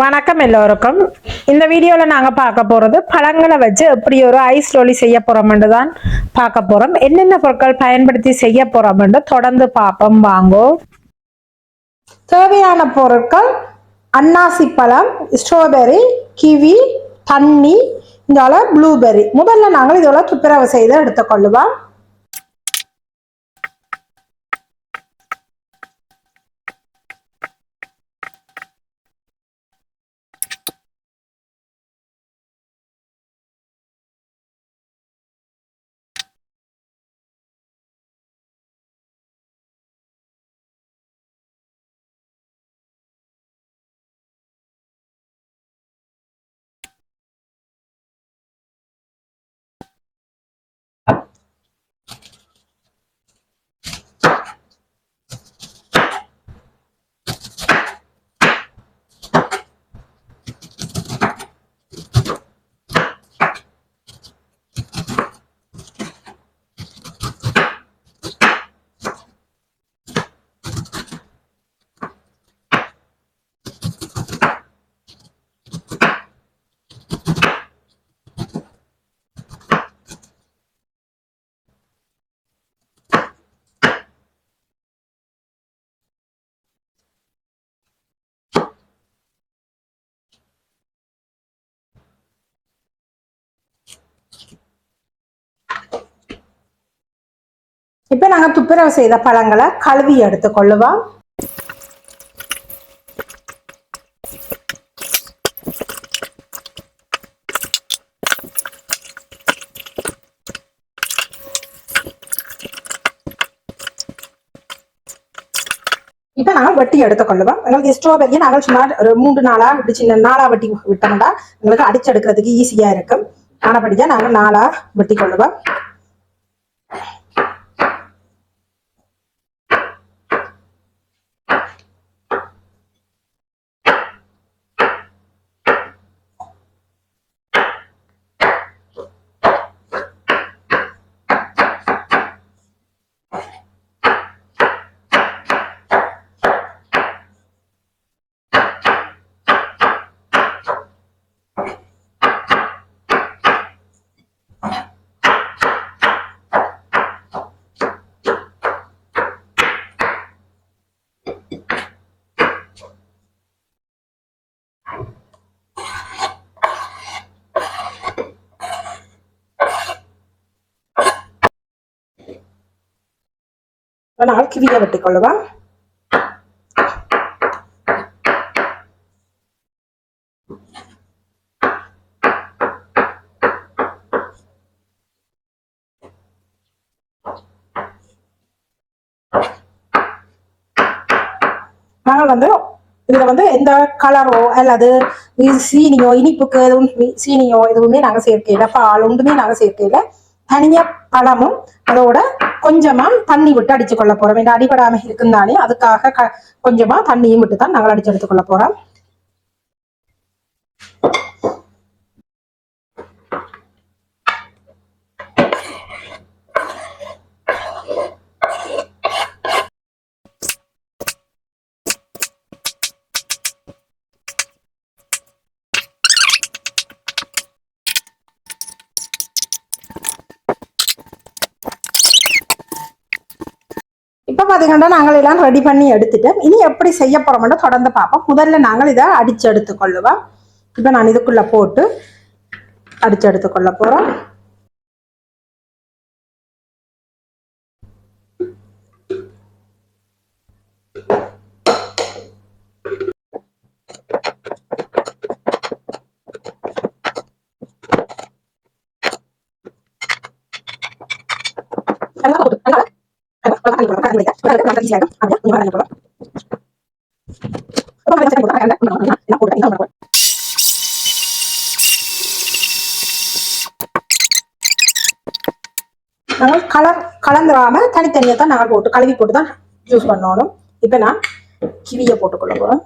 வணக்கம் எல்லோருக்கும். இந்த வீடியோவில் நாங்கள் பார்க்க போகிறது பழங்களை வச்சு எப்படி ஒரு ஐஸ் ரோலி செய்ய போகிறோம்னு தான் பார்க்க போகிறோம் என்னென்ன பொருட்கள் பயன்படுத்தி செய்ய போகிறோம்னு தொடர்ந்து பார்ப்போம் வாங்கோ. தேவையான பொருட்கள் அன்னாசி பழம் ஸ்ட்ராபெரி கிவி தண்ணி இதோட ப்ளூபெர்ரி முதல்ல நாங்கள் இதோட துப்புரவு செய்து எடுத்துக்கொள்ளுவோம். இப்போ நாங்கள் துப்புரவு செய்த பழங்களை கழுவி எடுத்துக்கொள்ளுவோம் இப்போ நாங்கள் வெட்டி எடுத்துக்கொள்ளுவோம் எங்களுக்கு ஸ்ட்ராபெரியை நாங்கள் சும்மா ஒரு மூன்று நாளா இப்படி சின்ன நாளா வெட்டி விட்டோம்னா எங்களுக்கு அடிச்சு எடுக்கிறதுக்கு ஈஸியா இருக்கும். ஆனபடியா நாங்கள் நாளா வெட்டி கொள்ளுவோம். நாள் கிவியை வெட்டி நாங்கள் வந்து இதுல வந்து எந்த கலரோ அல்லது இது சீனியோ இனிப்புக்கு எதுவும் சீனியோ எதுவுமே நாங்கள் சேர்க்கையில பால் ஒன்றுமே நாங்கள் சேர்க்கையில தனியா பழமும் அதோட கொஞ்சமா தண்ணி விட்டு அடிச்சு கொள்ள போறோம். இந்த அடிபடாம இருக்குந்தானே அதுக்காக க- கொஞ்சமா தண்ணியும் விட்டு தான் நாங்கள் அடிச்சு எடுத்துக்கொள்ள போறோம். இப்போ பாத்தீங்கன்னா நாங்கள் எல்லாம் ரெடி பண்ணி எடுத்துட்டோம். இனி எப்படி செய்ய போறோம்னு தொடர்ந்து பார்ப்போம். முதல்ல நாங்கள் இதை அடிச்சு எடுத்துக்கொள்ளுவோம். இப்போ நான் இதுக்குள்ள போட்டு அடிச்சு எடுத்துக்கொள்ள நாங்கள் கலர் கலந்துடாம தனித்தனியாக தான் நாங்கள் போட்டு கழுவி போட்டு தான் யூஸ் பண்ணணும். இப்போ நான் கிவியை போட்டுக்கொள்ள போகிறோம்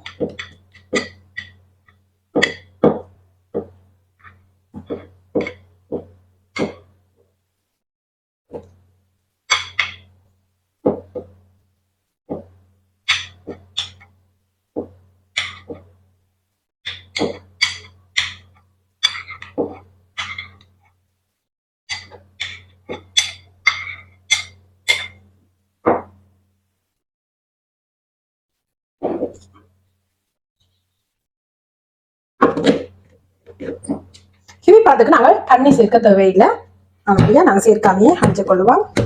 கிவி நாங்கள் தண்ணி சேர்க்க தேவையில்லை. அப்படியே? நாங்கள் சேர்க்காமையே அடிச்சு கொள்ளுவோம்.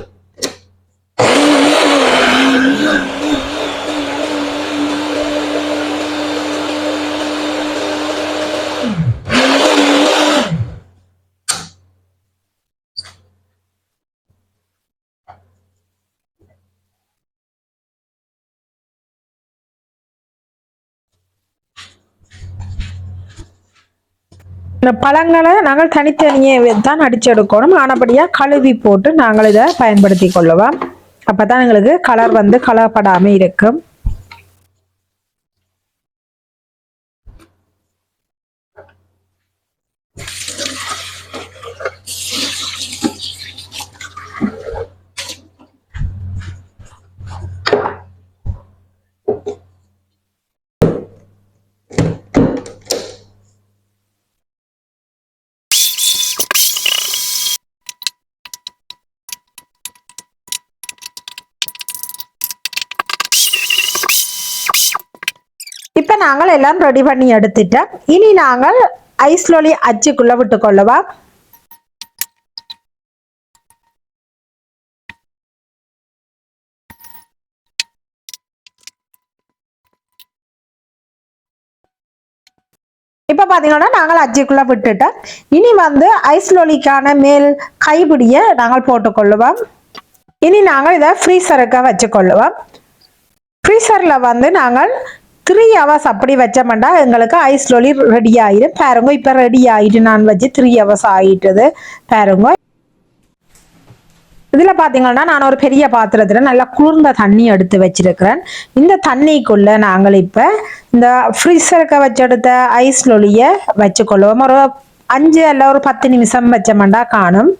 இந்த பழங்களை நாங்கள் தனித்தனியே தான் அடிச்செடுக்கணும். ஆனபடியாக கழுவி போட்டு நாங்கள் இதை பயன்படுத்தி கொள்ளுவோம். அப்போ தான் எங்களுக்கு கலர் வந்து கலப்படாமல் இருக்கும். இப்போ நாங்கள் எல்லாம் ரெடி பண்ணி எடுத்துட்டோம். இனி நாங்கள் ஐஸ்லோலி அச்சுக்குள்ளே விட்டுக்கொள்ளவா இப்போ பார்த்தீங்கன்னா நாங்கள் அச்சுக்குள்ளே விட்டுட்டோம். இனி வந்து ஐஸ்லோலிக்கான மேல் கைபிடியை நாங்கள் போட்டுக்கொள்ளுவோம் இனி நாங்கள் இதை ஃப்ரீசருக்கு வச்சுக்கொள்ளுவோம் ஃப்ரீசரில் வந்து நாங்கள் த்ரீ ஹவர்ஸ் அப்படி வச்சோம்னா எங்களுக்கு ஐஸ் லொலி ரெடி ஆயிடும் பாருங்க இப்போ ரெடி ஆயிட்டு நான் வச்சு த்ரீ ஹவர்ஸ் ஆயிட்டது. பாருங்க. இதில் பார்த்தீங்கன்னா நான் ஒரு பெரிய பாத்திரத்தில் நல்லா குளிர்ந்த தண்ணி எடுத்து வச்சிருக்கிறேன். இந்த தண்ணிக்குள்ளே நாங்கள் இப்போ இந்த ஃப்ரீசருக்கு வச்செடுத்த ஐஸ் லொலியை வச்சுக்கொள்வோம் ஒரு அஞ்சு அல்ல ஒரு பத்து நிமிஷம் வச்சோம்னா காணும்.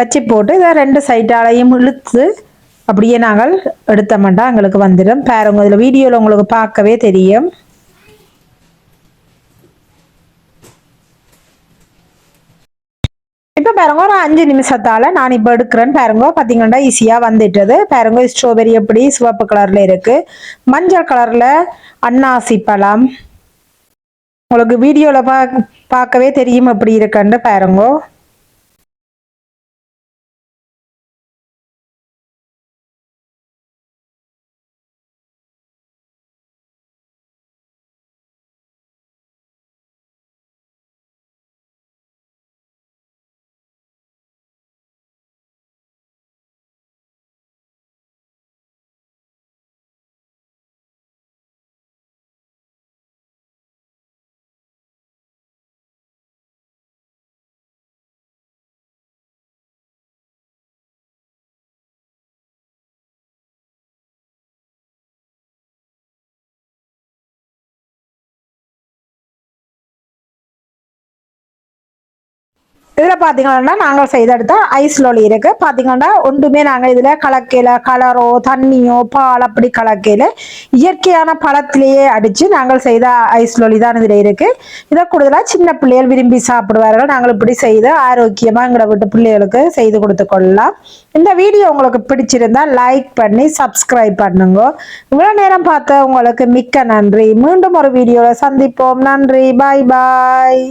வச்சு போட்டு இதை ரெண்டு சைட்டாலையும் இழுத்து அப்படியே நாங்கள் எடுத்தோம்னா எங்களுக்கு வந்துடும். பாருங்க இதில் வீடியோவில் உங்களுக்கு பார்க்கவே தெரியும். இப்போ பாருங்க ஒரு அஞ்சு நிமிஷத்தால் நான் இப்போ எடுக்கிறேன்னு பாருங்க பார்த்தீங்கன்னா ஈஸியாக வந்துட்டது. பாருங்க ஸ்ட்ராபெரி எப்படி சிவப்பு கலரில் இருக்குது மஞ்சள் கலரில் அன்னாசி பழம். உங்களுக்கு வீடியோவில் பா பார்க்கவே தெரியும் எப்படி இருக்குன்னு பாருங்கோ. இதில் பார்த்தீங்கன்னா நாங்கள் செய்தெடுத்த ஐஸ் லோலி இருக்குது பார்த்தீங்கன்னா ஒன்றுமே நாங்கள் இதில் கலக்கையில் கலரோ தண்ணியோ பால் அப்படி கலக்கையில் இயற்கையான பழத்திலேயே அடித்து நாங்கள் செய்த ஐஸ் லோலி தான் இதில் இருக்குது இதை கூடுதலாக சின்ன பிள்ளைகள் விரும்பி சாப்பிடுவார்கள். நாங்கள் இப்படி செய்து ஆரோக்கியமாக எங்களை விட்டு பிள்ளைகளுக்கு செய்து கொடுத்து கொள்ளலாம். இந்த வீடியோ உங்களுக்கு பிடிச்சிருந்தா லைக் பண்ணி சப்ஸ்கிரைப் பண்ணுங்க. இவ்வளோ நேரம் பார்த்த உங்களுக்கு மிக்க நன்றி. மீண்டும் ஒரு வீடியோவில் சந்திப்போம். நன்றி. பாய் பாய்